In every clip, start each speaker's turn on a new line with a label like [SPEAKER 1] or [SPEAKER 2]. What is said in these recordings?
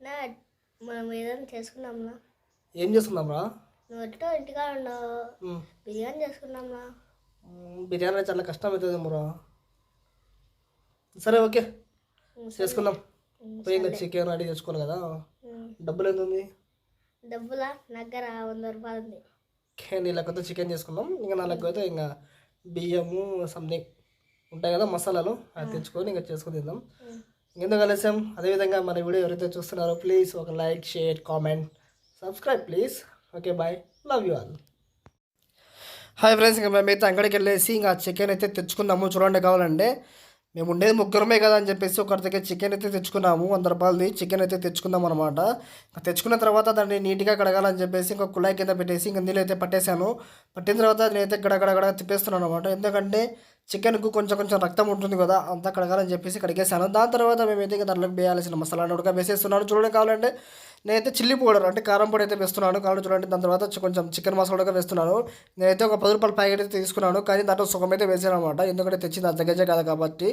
[SPEAKER 1] నా మనం ఏదైనా చేసుకున్నాంనా
[SPEAKER 2] ఏం చేస్తున్నాంరా
[SPEAKER 1] నువ్వు ఎట్టో ఇంటిగా ఉన్నావు?
[SPEAKER 2] మ్మ్.
[SPEAKER 1] బిర్యానీ చేసుకున్నాంనా
[SPEAKER 2] బిర్యానీ చాలా కష్టం అవుతుంది మురా సరే ఓకే. చేసుకుందాం. పోయి ఇంకా చికెన్ రెడీ చేసుకోవాలి కదా. డబ్బులు ఎంత ఉంది?
[SPEAKER 1] డబ్బులా? దగ్గర వంద రూపాయలు ఉంది.
[SPEAKER 2] ఓకే నీ లెక్కతో చికెన్ చేసుకుందాం. ఇంకా నా అయితే ఇంకా బియ్యము సంథింగ్ ఉంటాయి కదా మసాలాలు అది తెచ్చుకొని ఇంకా చేసుకుని తిందాం. ఇంకెందుకు కలిసాం అదేవిధంగా మన వీడియో ఎవరైతే చూస్తున్నారో ప్లీజ్ ఒక like share comment subscribe please okay bye love you all hi friends ఇంకా మేమైతే అంగడికి వెళ్ళేసి ఇంకా చికెన్ అయితే తెచ్చుకున్నాము. చూడండి కావాలంటే మేము ఉండేది ముగ్గురమే కదా అని చెప్పేసి ఒకరి దగ్గర చికెన్ అయితే తెచ్చుకున్నాము. వంద రూపాయలది చికెన్ అయితే తెచ్చుకుందాం అనమాట తెచ్చుకున్న తర్వాత దాన్ని నీట్గా కడగాలని చెప్పేసి ఇంకా కుళాయి కింద పెట్టేసి ఇంకా నీళ్ళు అయితే పట్టేశాను. పట్టిన తర్వాత నేనైతే గడగడగడ తిప్పేస్తున్నాను అనమాట ఎందుకంటే చికెన్కు కొంచెం కొంచెం రక్తం ఉంటుంది కదా అంతా కడగాలని చెప్పేసి కడిగేసాను దాని తర్వాత మేమైతే ఇంకా దాంట్లోకి వేయాల్సిన మసాలా ఉడక వేసేస్తున్నాను. చూడండి కావాలంటే నేనైతే చిల్లీ పౌడర్ అంటే కారం పొడి అయితే వేస్తున్నాను. కావాలి చూడండి దాని తర్వాత కొంచెం చికెన్ మసాలా కూడా వేస్తున్నాను. నేనైతే ఒక పది రూపాయల ప్యాకెట్ అయితే తీసుకున్నాను. కానీ దాంట్లో సుఖం అయితే వేసాను అనమాట ఎందుకంటే తెచ్చింది అర్ధ గజే కాదు కాబట్టి.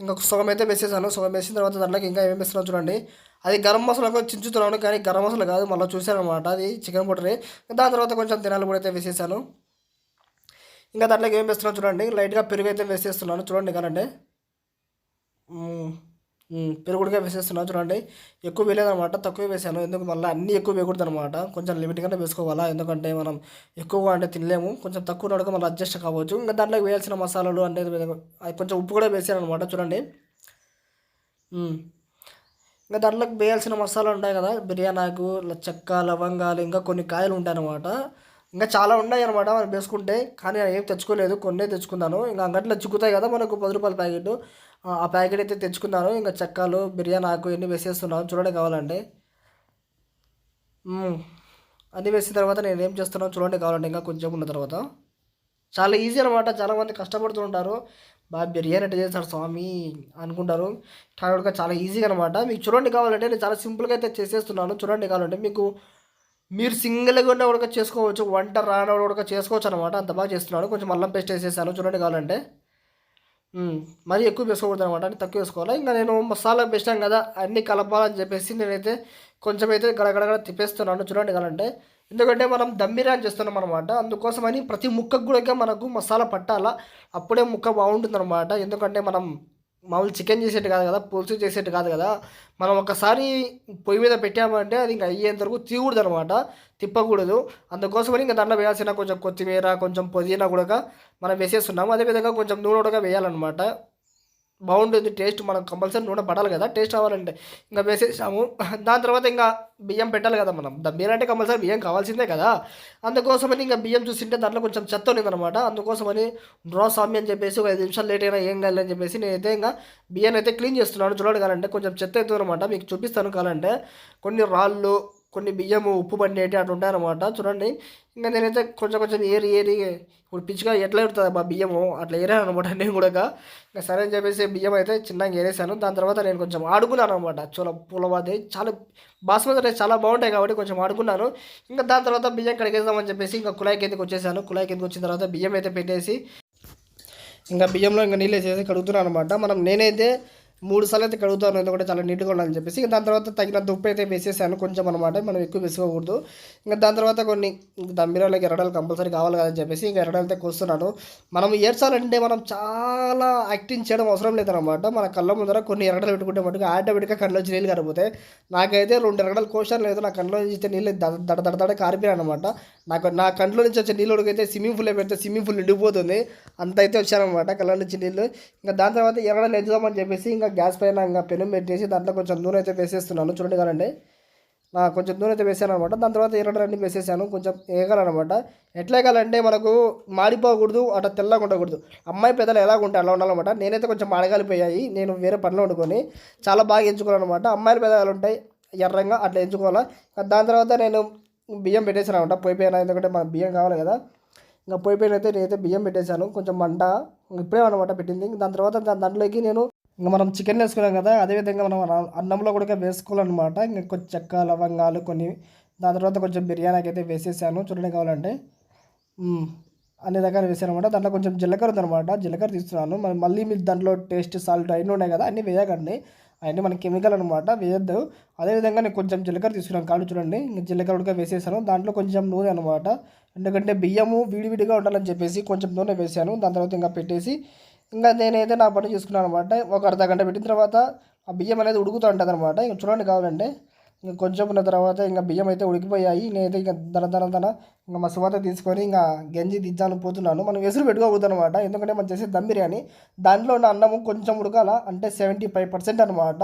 [SPEAKER 2] ఇంకొక సుఖం అయితే వేసేసాను. సుఖం వేసిన తర్వాత దాంట్లోకి ఇంకా ఏమేమి వేస్తున్నాను చూడండి. అది గరం మసాలా కూడా చించుతున్నాను. కానీ గరం మసాలా కాదు మళ్ళీ చూశాను అనమాట అది చికెన్ పౌడరే. దాని తర్వాత కొంచెం తినాలి కూడా అయితే వేసేసాను. ఇంకా దాంట్లోకి ఏం వేస్తున్నాను చూడండి. లైట్గా పెరుగు అయితే వేసేస్తున్నాను. చూడండి కానండి. మ్మ్. వేసేస్తున్నాను చూడండి. ఎక్కువ వేయలేదనమాట తక్కువ వేసాను. ఎందుకు మళ్ళీ అన్నీ ఎక్కువ వేయకూడదు అనమాట కొంచెం లిమిట్గానే వేసుకోవాలా? ఎందుకంటే మనం ఎక్కువగా అంటే తినలేము. కొంచెం తక్కువ నడక మళ్ళీ అడ్జస్ట్ కావచ్చు. ఇంకా దాంట్లో వేయాల్సిన మసాలాలు అంటే అది కొంచెం ఉప్పు కూడా వేసాను అనమాట చూడండి ఇంకా దాంట్లోకి వేయాల్సిన మసాలాలు ఉంటాయి కదా. బిర్యానీకు చెక్క లవంగాలు ఇంకా కొన్ని కాయలు ఉంటాయి అనమాట ఇంకా చాలా ఉన్నాయి అనమాట మనం వేసుకుంటే. కానీ నేను ఏం తెచ్చుకోలేదు. కొన్నే తెచ్చుకున్నాను. ఇంకా అంగట్లో చిక్కుతాయి కదా మనకు పది రూపాయల ప్యాకెట్. ఆ ప్యాకెట్ అయితే తెచ్చుకున్నాను. ఇంకా చెక్కలు బిర్యానీ ఆకు ఇవన్నీ వేసేస్తున్నాను. చూడండి కావాలంటే. అన్నీ వేసిన తర్వాత నేను ఏం చేస్తున్నాను చూడండి కావాలంటే. ఇంకా కొంచెం ఉన్న తర్వాత. చాలా ఈజీ అనమాట చాలామంది కష్టపడుతుంటారు బాగా బిర్యానీ అంటే చేస్తాడు స్వామి అనుకుంటారు. కానీ చాలా ఈజీగా అనమాట మీకు చూడండి కావాలంటే నేను చాలా సింపుల్గా అయితే చేసేస్తున్నాను. చూడండి కావాలంటే మీకు మీరు సింగిల్గా ఉన్న ఉడక చేసుకోవచ్చు వంట రాని కూడా చేసుకోవచ్చు అనమాట అంత బాగా చేస్తున్నాడు. కొంచెం అల్లం పేస్ట్ వేసేసాను. చూడండి కావాలంటే. మరీ ఎక్కువ వేసుకోకూడదు అనమాట అని తక్కువ వేసుకోవాలి. ఇంకా నేను మసాలా వేసాం కదా అన్నీ కలపాలని చెప్పేసి నేనైతే కొంచెం అయితే గడగడగడ తిప్పేస్తున్నాను. చూడండి కావాలంటే. ఎందుకంటే మనం దమ్ బిర్యానీ చేస్తున్నాం అనమాట అందుకోసమని ప్రతి ముక్కకు కూడా మనకు మసాలా పట్టాలా? అప్పుడే ముక్క బాగుంటుంది అనమాట ఎందుకంటే మనం మామూలు చికెన్ చేసేట్టు కాదు కదా పులుసు చేసేట్టు కాదు కదా మనం ఒకసారి పొయ్యి మీద పెట్టామంటే అది ఇంకా అయ్యేంత వరకు తీయకూడదు అనమాట తిప్పకూడదు. అందుకోసమని ఇంకా దాంట్లో వేయాల్సిన కొంచెం కొత్తిమీర కొంచెం పుదీనా కూడా మనం వేసేస్తున్నాము. అదేవిధంగా కొంచెం నూనె కూడా వేయాలన్నమాట. బాగుంటుంది. టేస్ట్ మనం కంపల్సరీ నూనె పడాలి కదా. టేస్ట్ రావాలంటే ఇంకా వేసేసాము. దాని తర్వాత ఇంకా బియ్యం పెట్టాలి కదా మనం. ద అంటే కంపల్సరీ బియ్యం కావాల్సిందే కదా. అందుకోసమని ఇంకా బియ్యం చూసింటే దాంట్లో కొంచెం చెత్త ఉంది అనమాట అందుకోసమని డ్రా సామి అని చెప్పేసి ఒక ఐదు నిమిషాలు లేట్ అయినా ఏం కావాలి అని చెప్పేసి నేనైతే ఇంకా బియ్యం అయితే క్లీన్ చేస్తున్నాను. చూడండి కావాలంటే కొంచెం చెత్త అవుతుంది అనమాట మీకు చూపిస్తాను కావాలంటే. కొన్ని రాళ్ళు కొన్ని బియ్యము ఉప్పు పండేటి అటు ఉంటాయన్నమాట. చూడండి. ఇంకా నేనైతే కొంచెం కొంచెం ఏరి ఏరి ఇప్పుడు పిచ్చిగా ఎట్లా ఎడుతుంది మా బియ్యము? అట్లా ఏరాను అనమాట నేను కూడా ఇంకా. సరే అని చెప్పేసి బియ్యం అయితే చిన్నగా ఏరేసాను. దాని తర్వాత నేను కొంచెం ఆడుకున్నాను అనమాట చూల పులవాది చాలా బాస్మతి రైస్ చాలా బాగుంటాయి కాబట్టి కొంచెం ఆడుకున్నాను. ఇంకా దాని తర్వాత బియ్యం కడిగేద్దామని చెప్పేసి ఇంకా కుళాయి కిందకి వచ్చేసాను. కుళాయి కిందకి వచ్చిన తర్వాత బియ్యం అయితే పెట్టేసి ఇంకా బియ్యంలో ఇంకా నీళ్ళు వేసేసి కడుగుతున్నాను అనమాట మనం నేనైతే మూడు సార్లు అయితే కడుగుతాను ఎందుకంటే చాలా నీట్గా ఉండాలని చెప్పేసి. ఇంకా దాని తర్వాత తగినంత ఉప్పు అయితే వేసేసాను. కొంచెం అనమాట మనం ఎక్కువ వేసుకోకూడదు. ఇంకా దాని తర్వాత కొన్ని దమ్మిరాలకి ఎరడాలు కంపల్సరీ కావాలి కదని చెప్పేసి ఇంకా ఎరడాలతో అయితే కోస్తున్నాను. మనం ఏడ్చాలంటే మనం చాలా యాక్టింగ్ చేయడం అవసరం లేదనమాట మన కళ్ళ ముందర కొన్ని ఎరడలు పెట్టుకుంటే మటుకు ఆటోమేటిక్గా కళ్ళ నుంచి నీళ్ళు కరిపోతే నాకైతే రెండు ఎరడలు కోసాను. లేదు నా కళ్ళలో నుంచి నీళ్ళు దడ దడ దడ కారిపోయాను అనమాట నాకు నా కంట్లో నుంచి వచ్చే నీళ్ళు ఉడికైతే స్విమ్మింగ్ పూల్లో పెడితే స్విమ్మింగ్ పూల్ నిండిపోతుంది. అంత అయితే వచ్చానమాట కళ్ళ నుంచి నీళ్ళు ఇంకా దాని తర్వాత ఎరడలు ఎద్దామని చెప్పేసి ఇంకా గ్యాస్ పైన ఇంకా పెనం పెట్టేసి దాంట్లో కొంచెం నూనె అయితే వేసేస్తున్నాను. చూడండి కానండి. నా కొంచెం నూనె అయితే వేసాను అనమాట దాని తర్వాత ఎర్రడు వేసేసాను. కొంచెం వేయగలనమాట ఎట్లా వేయాలంటే మనకు మాడిపోకూడదు అట్లా తెల్లగా ఉండకూడదు. అమ్మాయి పెద్దలు ఎలా ఉంటే అలా ఉండాలన్నమాట. నేనైతే కొంచెం మాడగాలిపోయాయి. నేను వేరే పనిలో వండుకొని చాలా బాగా ఎంచుకోవాలన్నమాట. అమ్మాయిల పెద్దలు ఉంటాయి ఎర్రంగా అట్లా ఎంచుకోవాలా. దాని తర్వాత నేను బియ్యం పెట్టేసాను అనమాట పోయిపోయినా ఎందుకంటే మనకు బియ్యం కావాలి కదా. ఇంకా పోయిపోయిన అయితే నేనైతే బియ్యం పెట్టేశాను. కొంచెం మంట ఇప్పుడే అనమాట పెట్టింది. దాని తర్వాత దాని దాంట్లోకి నేను ఇంకా మనం చికెన్ వేసుకున్నాం కదా అదేవిధంగా మనం అన్నంలో కూడా వేసుకోవాలన్నమాట. ఇంకా కొంచెం చెక్క లవంగాలు కొన్ని దాని తర్వాత కొంచెం బిర్యానీకి అయితే వేసేసాను. చూడండి కావాలంటే. అన్ని రకాలు వేసాను అనమాట దాంట్లో కొంచెం జీలకర్ర ఉందన్నమాట. జీలకర్ర తీస్తున్నాను మరి మళ్ళీ మీరు దాంట్లో టేస్ట్ సాల్ట్ అన్నీ ఉన్నాయి కదా అన్నీ వేయకండి. అవన్నీ మన కెమికల్ అనమాట వేయద్దు. అదేవిధంగా నేను కొంచెం జీలకర్ర తీసుకున్నాను కాళ్ళు చూడండి. ఇంకా జీలకర్ర ఉడక వేసేసాను. దాంట్లో కొంచెం నూనె అనమాట ఎందుకంటే బియ్యము విడివిడిగా ఉండాలని చెప్పేసి కొంచెం నూనె వేసాను. దాని తర్వాత ఇంకా పెట్టేసి ఇంకా నేనైతే నా పని చూసుకున్నాను అనమాట ఒక అర్ధ గంట పెట్టిన తర్వాత ఆ బియ్యం అనేది ఉడుకుతూ ఉంటుంది అనమాట ఇంకా చూడండి కావాలంటే. ఇంకా కొంచెం ఉన్న తర్వాత ఇంకా బియ్యం అయితే ఉడికిపోయాయి. నేనైతే ఇంకా ధన ధన ధన ఇంకా మా సువాత తీసుకొని ఇంకా గంజి దిద్దాను పోతున్నాను. మనం ఎసురు పెట్టుకోకూడదు అనమాట ఎందుకంటే మనం చేసే దమ్ బిర్యానీ దాంట్లో ఉన్న అన్నము కొంచెం ఉడకాల అంటే సెవెంటీ ఫైవ్ పర్సెంట్ అనమాట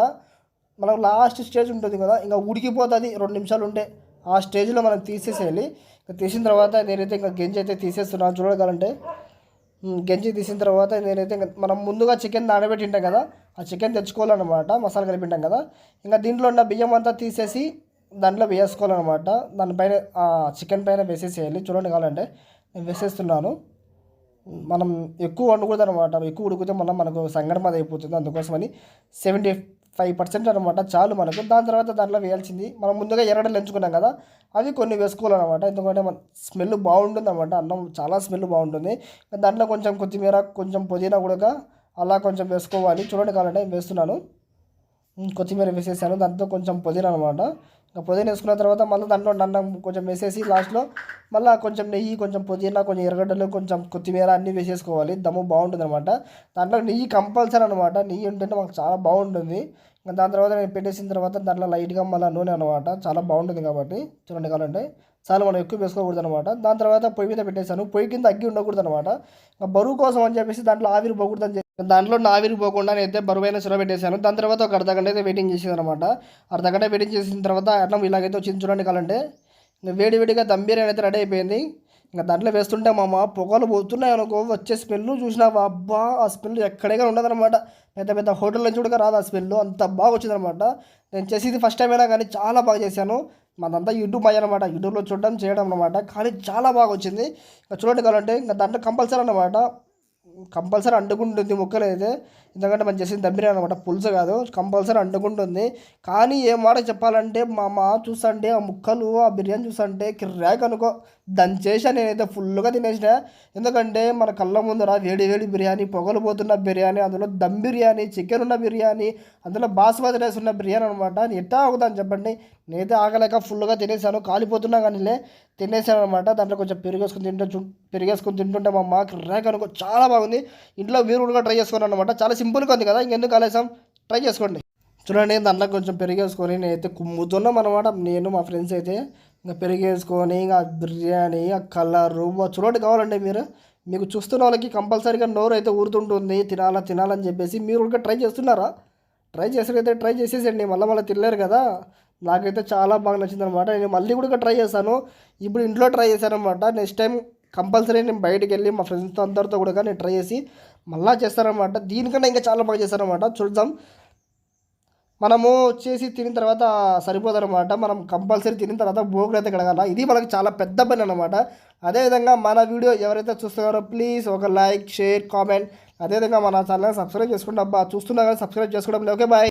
[SPEAKER 2] మనకు లాస్ట్ స్టేజ్ ఉంటుంది కదా ఇంకా ఉడికిపోతుంది రెండు నిమిషాలు ఉంటే. ఆ స్టేజ్లో మనం తీసేసేయాలి. ఇంకా తీసిన తర్వాత నేనైతే ఇంకా గంజి అయితే తీసేస్తున్నాను. చూడగలంటే గంజి తీసిన తర్వాత నేనైతే ఇంకా మనం ముందుగా చికెన్ నానబెట్టి ఉంటాం కదా ఆ చికెన్ తెచ్చుకోవాలన్నమాట మసాలా కలిపి ఉంటాం కదా. ఇంకా దీంట్లో ఉన్న బియ్యం అంతా తీసేసి దాంట్లో వేసుకోవాలన్నమాట. దానిపైన చికెన్ పైన వేసేసేయాలి. చూడండి కావాలంటే నేను వేసేస్తున్నాను. మనం ఎక్కువ వండకూడదు అనమాట ఎక్కువ ఉడికితే మనం మనకు సంఘటన అది అయిపోతుంది. అందుకోసమని సెవెంటీ ఫైవ్ పర్సెంట్ అనమాట చాలు మనకు. దాని తర్వాత దాంట్లో వేయాల్సింది మనం ముందుగా ఎర్రగడ్డలు ఎంచుకున్నాం కదా అవి కొన్ని వేసుకోవాలన్నమాట ఎందుకంటే మన స్మెల్ బాగుంటుంది అనమాట అన్నం చాలా స్మెల్ బాగుంటుంది. దాంట్లో కొంచెం కొత్తిమీర కొంచెం పుదీనా కూడా అలా కొంచెం వేసుకోవాలి. చూడండి కావాలంటే వేస్తున్నాను. కొత్తిమీర వేసేసాను దాంతో కొంచెం పుదీనా అనమాట ఇంకా పుదీనా వేసుకున్న తర్వాత మళ్ళీ దాంట్లో అన్నం కొంచెం వేసేసి లాస్ట్లో మళ్ళీ కొంచెం నెయ్యి కొంచెం పుదీనా కొంచెం ఎర్రగడ్డలు కొంచెం కొత్తిమీర అన్నీ వేసేసుకోవాలి. దమ్ము బాగుంటుంది అనమాట దాంట్లో నెయ్యి కంపల్సరీ అనమాట నెయ్యి ఉంటేనే మాకు చాలా బాగుంటుంది. ఇంకా దాని తర్వాత నేను పెట్టేసిన తర్వాత దాంట్లో లైట్గా మళ్ళీ నూనె అనమాట చాలా బాగుంటుంది కాబట్టి చూడండి కావాలంటే. చాలా మనం ఎక్కువ వేసుకోకూడదు అనమాట దాని తర్వాత పొయ్యి మీద పెట్టేశాను. పొయ్యి కింద అగ్గి ఉండకూడదు అనమాట ఇంకా బరువు కోసం అని చెప్పేసి దాంట్లో ఆవిరి పోకూడదు అని చెప్పి దాంట్లో నా పోకుండా నేనైతే బరువైన సుర పెట్టేశాను. దాని తర్వాత ఒక అర్ధగంట అయితే వెయిటింగ్ చేసేది అనమాట అర్ధగంట వెయిటింగ్ చేసిన తర్వాత అన్నం ఇలాగైతే వచ్చింది చూడండి కాలంటే ఇంకా వేడి వేడిగా దమ్ బిర్యానీ అయితే రెడీ అయిపోయింది. ఇంకా దాంట్లో వేస్తుంటే మామ పొగలు పోతున్నాయి అనుకో వచ్చే స్మెల్ చూసినావా? అబ్బా ఆ స్మెల్ ఎక్కడైనా ఉండదన్నమాట. పెద్ద పెద్ద హోటల్ నుంచి కూడా రాదు ఆ స్మెల్ అంత బాగా వచ్చిందనమాట నేను చేసేది ఫస్ట్ టైం అయినా కానీ చాలా బాగా చేశాను. మాదంతా యూట్యూబ్ అయ్యి అనమాట యూట్యూబ్లో చూడడం చేయడం అనమాట కానీ చాలా బాగా వచ్చింది. ఇంకా చూడండి కావాలంటే ఇంకా దాంట్లో కంపల్సరీ అనమాట కంపల్సరీ అంటుకుంటుంది మొక్కలు అయితే. ఎందుకంటే మనం చేసింది దమ్మిరే అనమాట. పులుసు కాదు. కంపల్సరీ అంటుకుంటుంది. కానీ ఏ మాట చెప్పాలంటే మా మా చూస్తుంటే ఆ ముక్కలు ఆ బిర్యానీ చూస్తుంటే కిర్రాక్ అనుకో దంచేసా నేనైతే ఫుల్గా తినేసిన. ఎందుకంటే మన కళ్ళ ముందర వేడి వేడి బిర్యానీ పొగలు పోతున్న బిర్యానీ అందులో దమ్ బిర్యానీ చికెన్ ఉన్న బిర్యానీ అందులో బాస్మతి రైస్ ఉన్న బిర్యానీ అనమాట. ఎట్టా అవుతాను చెప్పండి? నేనైతే ఆగలేక ఫుల్గా తినేసాను. కాలిపోతున్నా కానీ తినేసాను అనమాట దాంట్లో కొంచెం పెరిగేసుకుని తింటూ చూ పెరిగేసుకుని తింటుంటే మా అమ్మ కిర్రాక్ అనుకో చాలా బాగుంది. ఇంట్లో మీరు కూడా ట్రై చేసుకోండి అనమాట చాలా సింపుల్గా ఉంది కదా ఇంకెందుకు కాలేసాం ట్రై చేసుకోండి. చూడండి దాంట్లో కొంచెం పెరిగేసుకొని నేనైతే కుమ్ముతున్నాం అనమాట నేను మా ఫ్రెండ్స్ అయితే ఇంకా పెరిగేసుకొని ఇంకా బిర్యానీ ఆ కలరు చూడండి కావాలండి మీరు. మీకు చూస్తున్న వాళ్ళకి కంపల్సరీగా నోరు అయితే ఊరుతుంటుంది. తినాలా తినాలని చెప్పేసి మీరు కూడా ట్రై చేస్తున్నారా? ట్రై చేసారైతే ట్రై చేసేసండి మళ్ళీ మళ్ళీ తినలేరు కదా. నాకైతే చాలా బాగా నచ్చింది అనమాట నేను మళ్ళీ కూడా ట్రై చేశాను ఇప్పుడు ఇంట్లో ట్రై చేశాను అనమాట నెక్స్ట్ టైం కంపల్సరీ నేను బయటకు వెళ్ళి మా ఫ్రెండ్స్తో అందరితో కూడా నేను ట్రై చేసి మళ్ళీ చేస్తానమాట దీనికన్నా ఇంకా చాలా బాగా చేస్తానమాట చూద్దాం. మనము చేసి తినిన తర్వాత సరిపోదనమాట మనం కంపల్సరీ తినిన తర్వాత భోగులు అయితే కడగాల. ఇది మనకు చాలా పెద్ద పని అనమాట అదేవిధంగా మన వీడియో ఎవరైతే చూస్తున్నారో ప్లీజ్ ఒక లైక్ షేర్ కామెంట్ అదేవిధంగా మన ఛానల్ సబ్స్క్రైబ్ చేసుకుంటాం అబ్బా చూస్తున్నా కానీ సబ్స్క్రైబ్ చేసుకోవడం ఓకే బాయ్